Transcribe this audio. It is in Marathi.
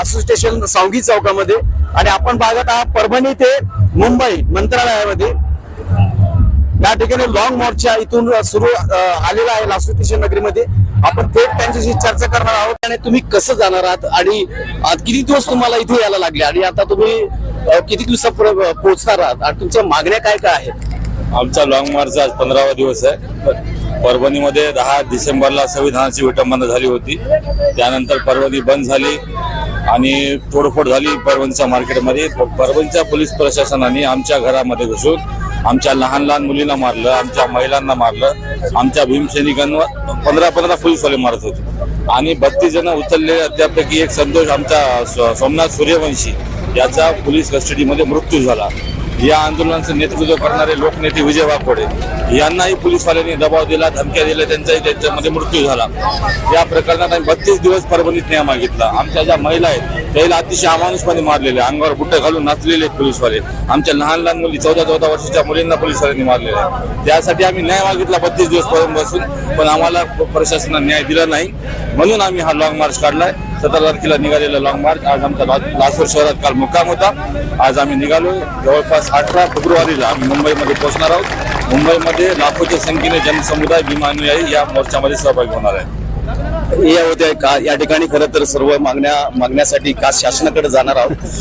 लासू स्टेशन सावगी चौकामध्ये आणि आपण पाहत आहात परभणी ते मुंबई मंत्रालयामध्ये. या ठिकाणी लॉंग मार्चच्या इथून सुरू आलेला आहे लासू स्टेशन नगरीमध्ये. आपण थेट त्यांच्याशी चर्चा करणार आहोत आणि तुम्ही कसं जाणार आहात आणि किती दिवस तुम्हाला इथे यायला लागले आणि आता तुम्ही किती दिवसात पोहोचणार आहात आणि तुमच्या मागण्या काय काय आहेत? आमचा लॉंग मार्च आज पंधरावा दिवस आहे. परभणीमध्ये दहा डिसेंबरला संविधानाची विटंबना झाली होती. त्यानंतर परभणी बंद झाली. आणि तोडफोड झाली परभणीच्या मार्केटमध्ये. परभणीच्या पोलीस प्रशासनाने आमच्या घरामध्ये घुसून आमच्या लहान लहान मुलींना मारलं आमच्या महिलांना मारलं आमच्या भीमसैनिकांवर पंधरा पंधरा पोलीसवाले मारत होते. आणि बत्तीस जण उचलले त्यापैकी एक संतोष आमचा सोमनाथ सूर्यवंशी याचा पोलीस कस्टडीमध्ये मृत्यू झाला. या आंदोलनाचं नेतृत्व करणारे लोकनेते विजय वाकोडे यांनाही पोलीसवाल्यांनी दबाव दिला धमक्या दिल्या त्यांचाही त्यांच्यामध्ये मृत्यू झाला. या प्रकरणात आम्ही बत्तीस दिवस परभणीत न्याय मागितला. आमच्या ज्या महिला आहेत त्याला अतिशय अमानुषपणे मारलेले अंगावर बुट्ट घालून नाचलेले आहेत पोलीसवाले. आमच्या लहान लहान मुली चौदा चौदा वर्षाच्या मुलींना पोलीसवाल्यांनी मारलेले आहे त्यासाठी आम्ही न्याय मागितला बत्तीस दिवस पर्यंत बसून पण आम्हाला प्रशासनाने न्याय दिला नाही. म्हणून आम्ही हा लॉंग मार्च काढलाय. सतरा तारखेला निघालेला लॉंग मार्च आज आमचा लासूर शहरात काल मुक्काम होता. आज आम्ही निघालो. जवळपास अठरा फेब्रुवारीला आम्ही मुंबईमध्ये पोहोचणार आहोत. मुंबईमध्ये लाखोच्या संख्येने जनसमुदाय भीमानुयायी या मोर्चामध्ये सहभागी होणार आहे या होत्या का? या ठिकाणी खरं तर सर्व मागण्या मागण्यासाठी का शासनाकडे जाणार आहोत?